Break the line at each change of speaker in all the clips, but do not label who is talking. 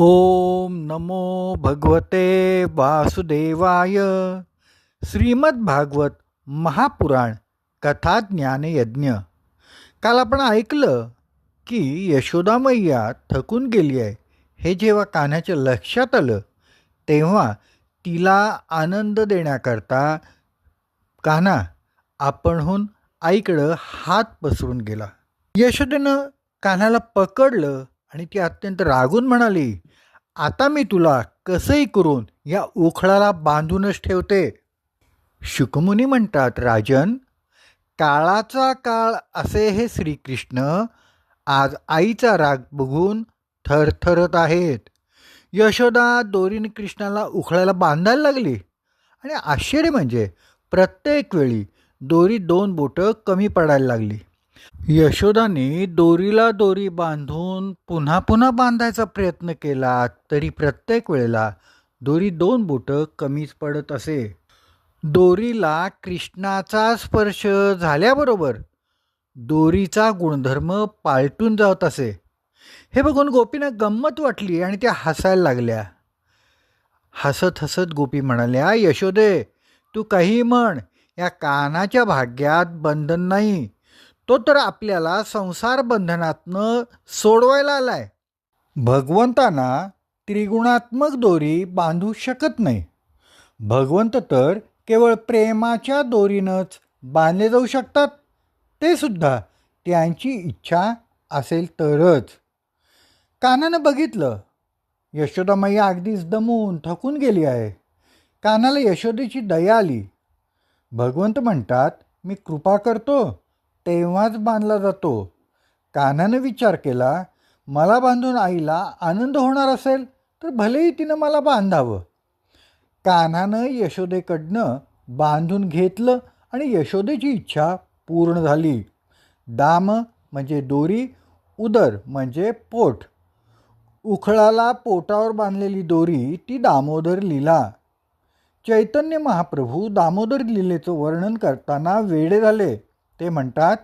ओम नमो भगवते वासुदेवाय। श्रीमद्भागवत महापुराण कथा ज्ञानयज्ञ काल आपण ऐकलं की यशोदा मैया थकून गेली आहे. हे जेव्हा कान्ह्याच्या लक्षात आलं तेव्हा तिला आनंद देण्याकरता कान्हा आपणहून आईकडं हात पसरून गेला. यशोदेनं कान्हाला पकडलं आणि ती अत्यंत रागून म्हणाली आता मी तुला कसंही करून या उखळाला बांधूनच ठेवते. शुकमुनी म्हणतात राजन काळाचा काळ असे हे श्रीकृष्ण आज आईचा राग बघून थरथरत आहेत. यशोदा दोरीने कृष्णाला उखळायला बांधायला लागली. आणि आश्चर्य म्हणजे प्रत्येक वेळी दोरी दोन बोटं कमी पडायला लागली. यशोदाने दोरीला दोरी बांधून पुन्हा पुन्हा बांधायचा प्रयत्न केला तरी प्रत्येक वेळेला दोरी दोन बोटं कमीच पडत असे. दोरीला कृष्णाचा स्पर्श झाल्याबरोबर दोरीचा गुणधर्म पालटून जात असे. हे बघून गोपीनं गंमत वाटली आणि त्या हसायला लागल्या. हसत हसत गोपी म्हणाल्या यशोदे तू काही म्हण या कानाच्या भाग्यात बंधन नाही. तो तर आपल्याला संसार बंधनातनं सोडवायला आलाय. भगवंतांना त्रिगुणात्मक दोरी बांधू शकत नाही. भगवंत तर केवळ प्रेमाच्या दोरीनंच बांधले जाऊ शकतात. ते सुद्धा त्यांची इच्छा असेल तरच. कानानं बघितलं यशोदामाई अगदीच दमून थकून गेली आहे. कानाला यशोदेची दया आली. भगवंत म्हणतात मी कृपा करतो. तेव्हाच बांधला जातो. कानानं विचार केला मला बांधून आईला आनंद होणार असेल तर भलेही तिनं मला बांधावं. कानानं यशोदेकडनं बांधून घेतलं आणि यशोदेची इच्छा पूर्ण झाली. दाम म्हणजे दोरी उदर म्हणजे पोट. उखळाला पोटावर बांधलेली दोरी ती दामोदर लीला. चैतन्य महाप्रभू दामोदर लीलेचं वर्णन करताना वेडे झाले. ते म्हणतात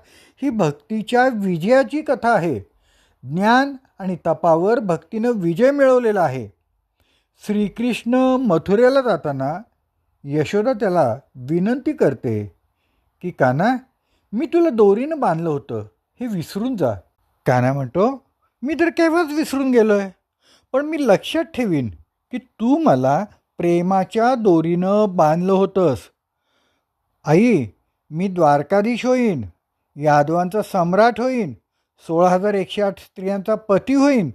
ही भक्तीच्या विजयाची कथा आहे. ज्ञान आणि तपावर भक्तीनं विजय मिळवलेला आहे. श्रीकृष्ण मथुरेला जाताना यशोदा त्याला विनंती करते की काना मी तुला दोरीनं बांधलं होतं. हे विसरून जा. काना म्हणतो मी तर केव्हाच विसरून गेलो आहे पण मी लक्षात ठेवीन की तू मला प्रेमाच्या दोरीनं बांधलं होतंस. आई मी द्वारकाधीश होईन यादवांचा सम्राट होईन सोळा हजार एकशे आठ स्त्रियांचा पती होईन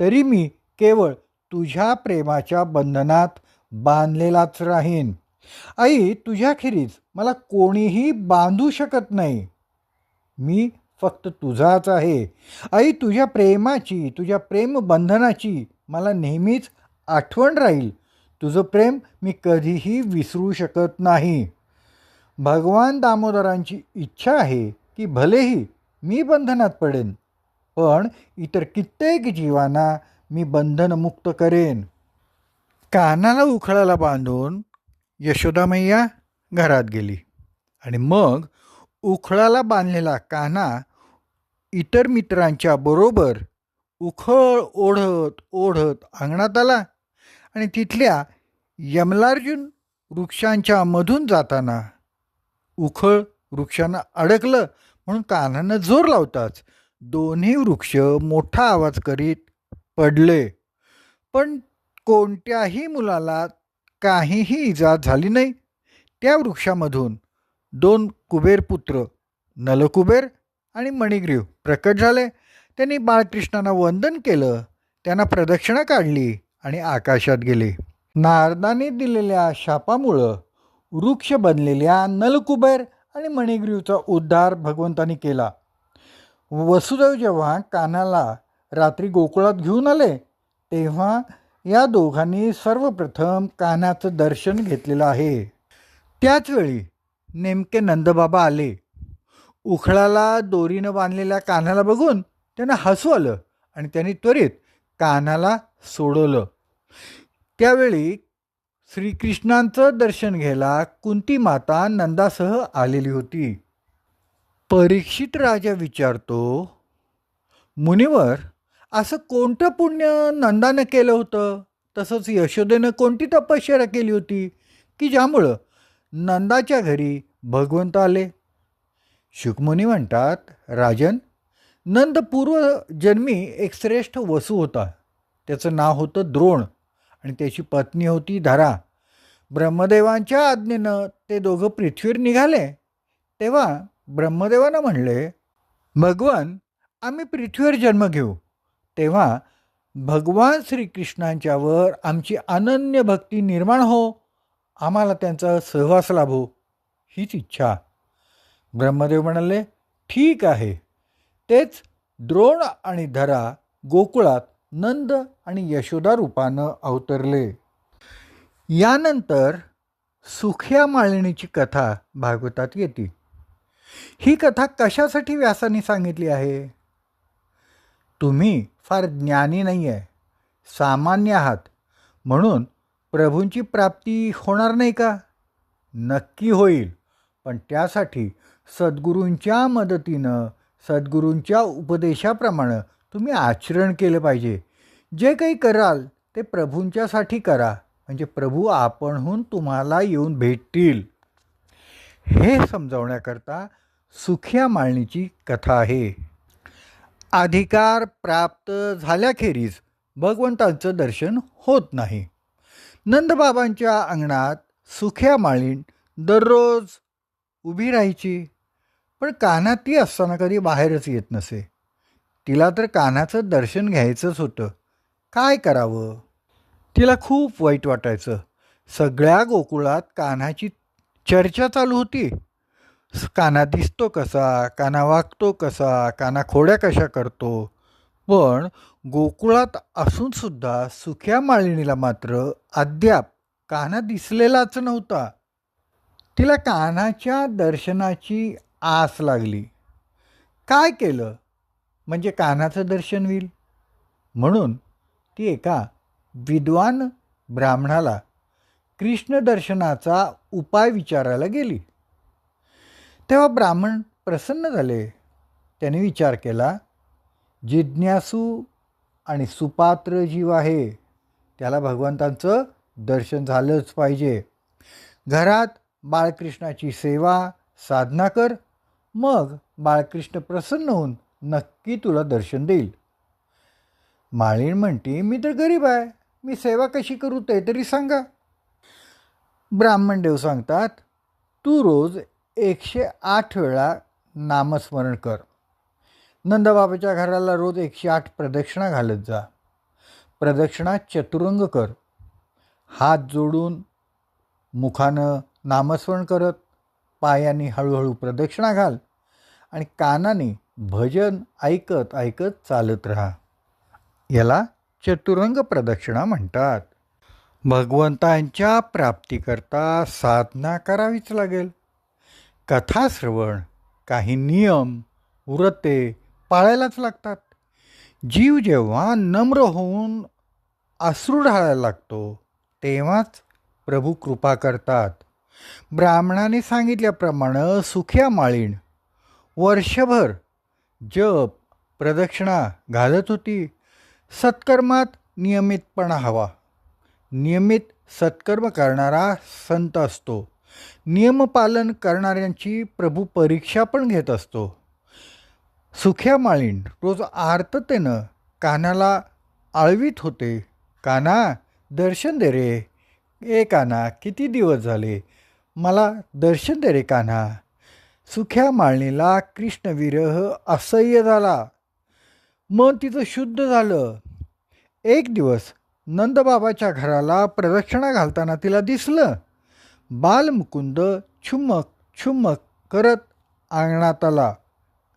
तरी मी केवळ तुझ्या प्रेमाच्या बंधनात बांधलेलाच राहीन. आई तुझ्याखेरीज मला कोणीही बांधू शकत नाही. मी फक्त तुझाच आहे. आई तुझ्या प्रेमाची तुझ्या प्रेमबंधनाची मला नेहमीच आठवण राहील. तुझं प्रेम मी कधीही विसरू शकत नाही. भगवान दामोदरांची इच्छा आहे की भलेही मी बंधनात पडेन पण इतर कित्येक जीवांना मी बंधनमुक्त करेन. कानाला उखळाला बांधून यशोदामय्या घरात गेली आणि मग उखळाला बांधलेला कान्हा इतर मित्रांच्या बरोबर उखळ ओढत ओढत अंगणात आला आणि तिथल्या यमलार्जुन वृक्षांच्या मधून जाताना उखळ वृक्षांना अडकलं म्हणून कानानं जोर लावताच दोन्ही वृक्ष मोठा आवाज करीत पडले. पण कोणत्याही मुलाला काहीही इजा झाली नाही. त्या वृक्षामधून दोन कुबेरपुत्र नलकुबेर आणि मणिग्रीव प्रकट झाले. त्यांनी बाळकृष्णांना वंदन केलं. त्यांना प्रदक्षिणा काढली आणि आकाशात गेले. नारदाने दिलेल्या शापामुळं वृक्ष बनलेल्या नलकुबेर आणि मणिग्रीवचा उद्धार भगवंतानी केला. वसुदेव जेव्हा कानाला रात्री गोकुळात घेऊन आले तेव्हा या दोघांनी सर्वप्रथम कानाचं दर्शन घेतलेलं आहे. त्याचवेळी नेमके नंदबाबा आले. उखळाला दोरीनं बांधलेल्या कानाला बघून त्यांना हसू आलं आणि त्यांनी त्वरित कानाला सोडवलं. त्यावेळी श्रीकृष्णांचं दर्शन घ्यायला कुंती माता नंदासह आलेली होती. परीक्षित राजा विचारतो मुनिवर असं कोणतं पुण्य नंदानं केलं होतं? तसंच यशोदेनं कोणती तपश्चर्या केली होती? की ज्यामुळं नंदाच्या घरी भगवंत आले? शुकमुनी म्हणतात राजन नंद पूर्वजन्मी एक श्रेष्ठ वसू होता. त्याचं नाव होतं द्रोण. आणि त्याची पत्नी होती धरा. ब्रह्मदेवांच्या आज्ञेनं ते दोघं पृथ्वीवर निघाले. तेव्हा ब्रह्मदेवानं म्हणले भगवान आम्ही पृथ्वीवर जन्म घेऊ. तेव्हा भगवान श्रीकृष्णांच्यावर आमची अनन्य भक्ती निर्माण हो. आम्हाला त्यांचा सहवास लाभो. हीच इच्छा. ब्रह्मदेव म्हणाले ठीक आहे. तेच द्रोण आणि धरा गोकुळात नंद आणि यशोदा रूपानं अवतरले. यानंतर सुख्या माळणीची कथा भागवतात येते. ही कथा कशासाठी व्यासाने सांगितली आहे? तुम्ही फार ज्ञानी नाही आहे सामान्य आहात म्हणून प्रभूंची प्राप्ती होणार नाही का? नक्की होईल पण त्यासाठी सद्गुरूंच्या मदतीनं सद्गुरूंच्या उपदेशाप्रमाणे तुम्ही आचरण केलं पाहिजे. जे काही कराल ते प्रभूंच्यासाठी करा. म्हणजे प्रभू आपणहून तुम्हाला येऊन भेटतील. हे समजावण्याकरता सुख्या माळणीची कथा आहे. अधिकार प्राप्त झाल्याखेरीज भगवंतांचं दर्शन होत नाही. नंदबाबांच्या अंगणात सुख्या माळीण दररोज उभी राहायची. पण कानात ती असताना कधी बाहेरच येत नसे. तिला तर कानाचं दर्शन घ्यायचंच होतं. काय करावं? तिला खूप वाईट वाटायचं. सगळ्या गोकुळात कान्हाची चर्चा चालू होती. काना दिसतो कसा काना वागतो कसा काना खोड्या कशा करतो? पण गोकुळात असूनसुद्धा सुख्या माळिणीला मात्र अद्याप कान्हा दिसलेलाच नव्हता. तिला कान्हाच्या दर्शनाची आस लागली. काय केलं? म्हणजे कानाचं दर्शन होईल. म्हणून ती एका विद्वान ब्राह्मणाला कृष्ण दर्शनाचा उपाय विचारायला गेली. तेव्हा ब्राह्मण प्रसन्न झाले. त्याने विचार केला जिज्ञासू आणि सुपात्र जीव आहे. त्याला भगवंतांचं दर्शन झालंच पाहिजे. घरात बाळकृष्णाची सेवा साधना कर. मग बाळकृष्ण प्रसन्न होऊन नक्की तुला दर्शन देईल. माळीण म्हणते मी तर गरीब आहे. मी सेवा कशी करू ते तरी सांगा. ब्राह्मण देव सांगतात तू रोज एकशे आठ वेळा नामस्मरण कर. नंदबाबाच्या घराला रोज एकशे आठ प्रदक्षिणा घालत जा. प्रदक्षिणा चतुरंग कर. हात जोडून मुखानं नामस्मरण करत पायाने हळूहळू प्रदक्षिणा घाल आणि कानाने भजन ऐकत ऐकत चालत राहा. याला चतुरंग प्रदक्षिणा म्हणतात. भगवंतांच्या प्राप्तीकरता साधना करावीच लागेल. कथाश्रवण काही नियम व्रते पाळायलाच लागतात. जीव जेव्हा नम्र होऊन अश्रू ढाळायला लागतो तेव्हाच प्रभू कृपा करतात. ब्राह्मणाने सांगितल्याप्रमाणे सुख्या माळीण वर्षभर जप प्रदक्षिणा घालत होती. सत्कर्मात नियमितपणा हवा. नियमित सत्कर्म करणारा संत असतो. नियमपालन करणाऱ्यांची प्रभू परीक्षा पण घेत असतो. सुख्या माळीण रोज आर्ततेनं कानाला आळवीत होते. काना दर्शन दे रे. ए काना किती दिवस झाले? मला दर्शन दे रे कान्हा सुख्या माळणीला कृष्णविरह असह्य झाला. मन तिचं शुद्ध झालं. एक दिवस नंदबाबाच्या घराला प्रदक्षिणा घालताना तिला दिसलं. बालमुकुंद छुमक छुमक करत अंगणात आला.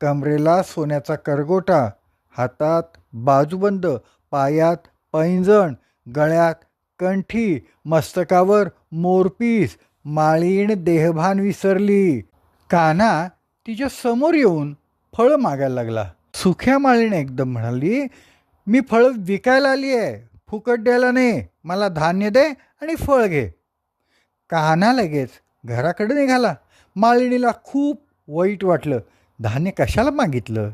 कमरेला सोन्याचा करगोटा हातात बाजूबंद पायात पैंजण गळ्यात कंठी मस्तकावर मोरपीस माळीण देहभान विसरली. काना तिच्या समोर येऊन फळं मागायला लागला. सुख्या माळीने एकदम म्हणाली मी फळं विकायला आली आहे फुकट द्यायला नाही मला धान्य दे आणि फळ घे. कान्हा लगेच घराकडे निघाला. माळिणीला खूप वाईट वाटलं. धान्य कशाला मागितलं?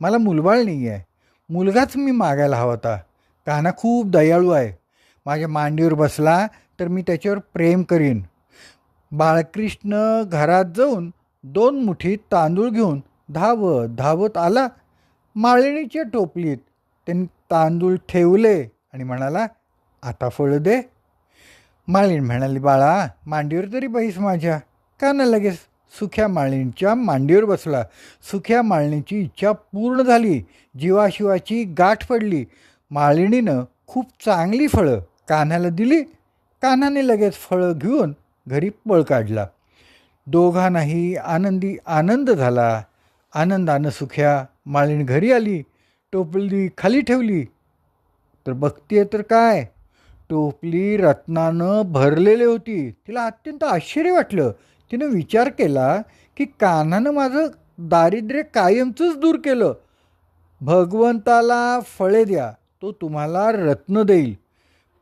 मला मुलबाळ नाही आहे. मुलगाच मी मागायला हवा होता. कान्हा खूप दयाळू आहे. माझ्या मांडीवर बसला तर मी त्याच्यावर प्रेम करीन. बाळकृष्ण घरात जाऊन दोन मुठी तांदूळ घेऊन धावत धावत आला. माळणीच्या टोपलीत त्यांनी तांदूळ ठेवले आणि म्हणाला आता फळं दे. माळीण म्हणाली बाळा मांडीवर तरी बैस माझ्या. का ना लगेच सुख्या माळणीच्या मांडीवर बसला. सुख्या माळणीची इच्छा पूर्ण झाली. जीवाशिवाची गाठ पडली. माळिणीनं खूप चांगली फळं कान्हाला दिली. कान्हाने लगेच फळं घेऊन घरी पळ काढला. दोघांनाही आनंदी आनंद झाला. आनंदानं सुख्या माळीण घरी आली. टोपली खाली ठेवली. तर बघतीये तर काय? टोपली रत्नानं भरलेली होती. तिला अत्यंत आश्चर्य वाटलं. तिनं विचार केला की कानानं माझं दारिद्र्य कायमचंच दूर केलं. भगवंताला फळे द्या. तो तुम्हाला रत्न देईल.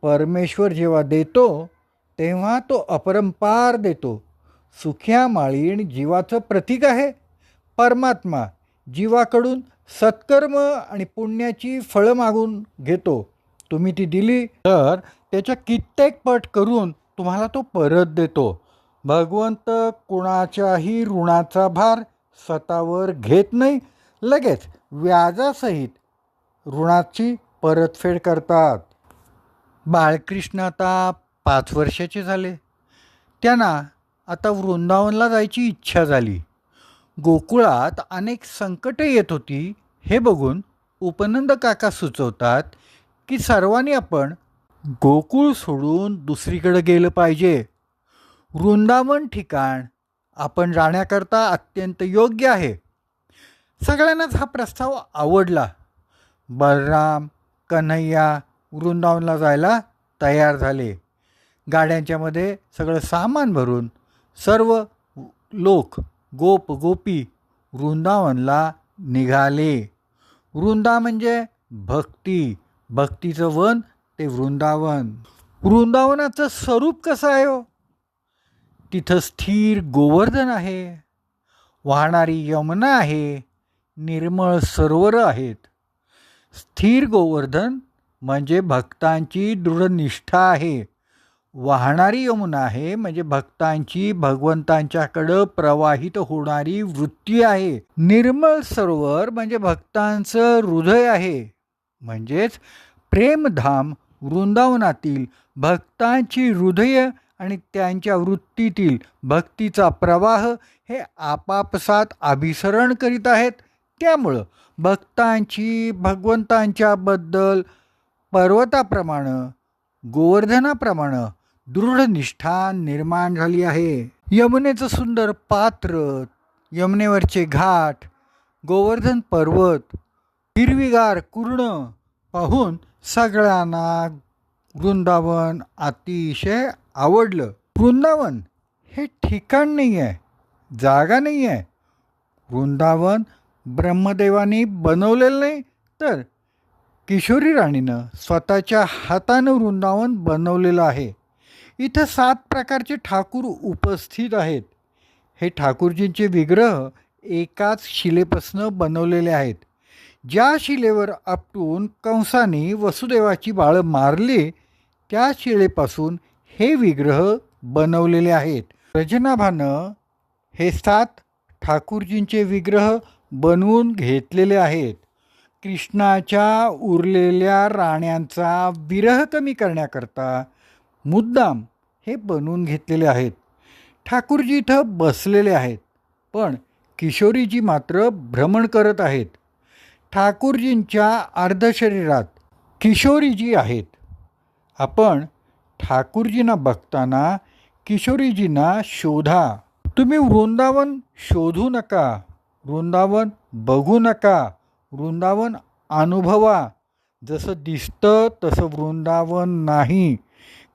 परमेश्वर जेव्हा देतो तेव्हा तो अपरंपार देतो. सुख्या माळीण जीवाचं प्रतीक आहे. परमात्मा जीवाकडून सत्कर्म आणि पुण्याची फळं मागून घेतो. तुम्ही ती दिली तर त्याच्या कित्येक पट करून तुम्हाला तो परत देतो. भगवंत कुणाच्याही ऋणाचा भार स्वतःवर घेत नाही. लगेच व्याजासहित ऋणाची परतफेड करतात. बाळकृष्ण आता पाच वर्षाचे झाले. त्यांना आता वृंदावनला जायची इच्छा झाली. गोकुळात अनेक संकटं येत होती. हे बघून उपनंद काका सुचवतात की सर्वांनी आपण गोकुळ सोडून दुसरीकडे गेलं पाहिजे. वृंदावन ठिकाण आपण राहण्याकरता अत्यंत योग्य आहे. सगळ्यांनाच हा प्रस्ताव आवडला. बलराम कन्हैया वृंदावनला जायला तयार झाले. गाड्यांच्यामध्ये सगळं सामान भरून सर्व लोक गोप गोपी वृंदावनला निघाले. वृंदा म्हणजे भक्ती. भक्तीचं वन ते वृंदावन. वृंदावनाचं स्वरूप कसं आहे हो? तिथं स्थिर गोवर्धन आहे. वाहणारी यमुना आहे. निर्मळ सरोवरं आहेत. स्थिर गोवर्धन म्हणजे भक्तांची दृढनिष्ठा आहे. वाहणारी यमुना आहे म्हणजे भक्तांची भगवंतांच्याकडं प्रवाहित होणारी वृत्ती आहे. निर्मळ सरोवर म्हणजे भक्तांचं हृदय आहे. म्हणजेच प्रेमधाम वृंदावनातील भक्तांची हृदय आणि त्यांच्या वृत्तीतील भक्तीचा प्रवाह हे आपापसात अभिसरण करीत आहेत. त्यामुळं भक्तांची भगवंतांच्याबद्दल पर्वताप्रमाणे गोवर्धनाप्रमाणे दृढ निष्ठा निर्माण झाली आहे. यमुनेचं सुंदर पात्र यमुनेवरचे घाट गोवर्धन पर्वत हिरवीगार कुर्ण पाहून सगळ्यांना वृंदावन अतिशय आवडलं. वृंदावन हे ठिकाण नाही आहे जागा नाही आहे वृंदावन ब्रह्मदेवानी बनवलेलं नाही तर किशोरी राणीनं स्वतःच्या हातानं वृंदावन बनवलेलं आहे. इथं सात प्रकारचे ठाकूर उपस्थित आहेत. हे ठाकूरजींचे विग्रह एकाच शिलेपासनं बनवलेले आहेत. ज्या शिलेवर आपटून कंसाने वसुदेवाची बाळं मारली त्या शिलेपासून हे विग्रह बनवलेले आहेत. रजनाभानं हे सात ठाकूरजींचे विग्रह बनवून घेतलेले आहेत. कृष्णाच्या उरलेल्या राण्यांचा विरह कमी करण्याकरता मुद्दाम हे बनवून घेतलेले आहेत. ठाकूरजी इथं बसलेले आहेत. पण किशोरीजी मात्र भ्रमण करत आहेत. ठाकूरजींच्या अर्धशरीरात किशोरीजी आहेत. आपण ठाकूरजींना बघताना किशोरीजींना शोधा. तुम्ही वृंदावन शोधू नका. वृंदावन बघू नका. वृंदावन अनुभवा. जसं दिसतं तसं वृंदावन नाही.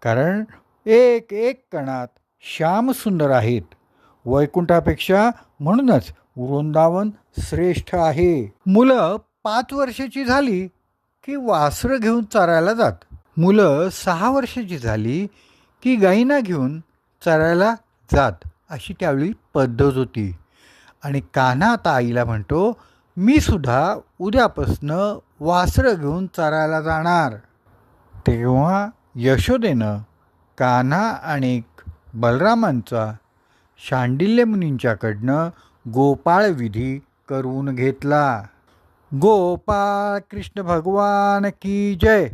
कारण एक एक कणात श्यामसुंदर आहेत. वैकुंठापेक्षा म्हणूनच वृंदावन श्रेष्ठ आहे. मुलं पाच वर्षाची झाली की वासरं घेऊन चरायला जात. मुलं सहा वर्षाची झाली की गायीना घेऊन चरायला जात अशी त्यावेळी पद्धत होती. आणि कान्हा आता आईला म्हणतो मी सुद्धा उद्यापासनं वासरं घेऊन चरायला जाणार. तेव्हा यशोदेनं कान्हा आणि बलरामांचा शांडिल्य मुनींच्याकडनं गोपाळ विधी करून घेतला. गोपाळ कृष्ण भगवान की जय.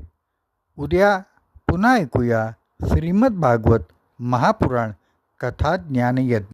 उद्या पुन्हा ऐकूया श्रीमद भागवत महापुराण कथा ज्ञानयज्ञ.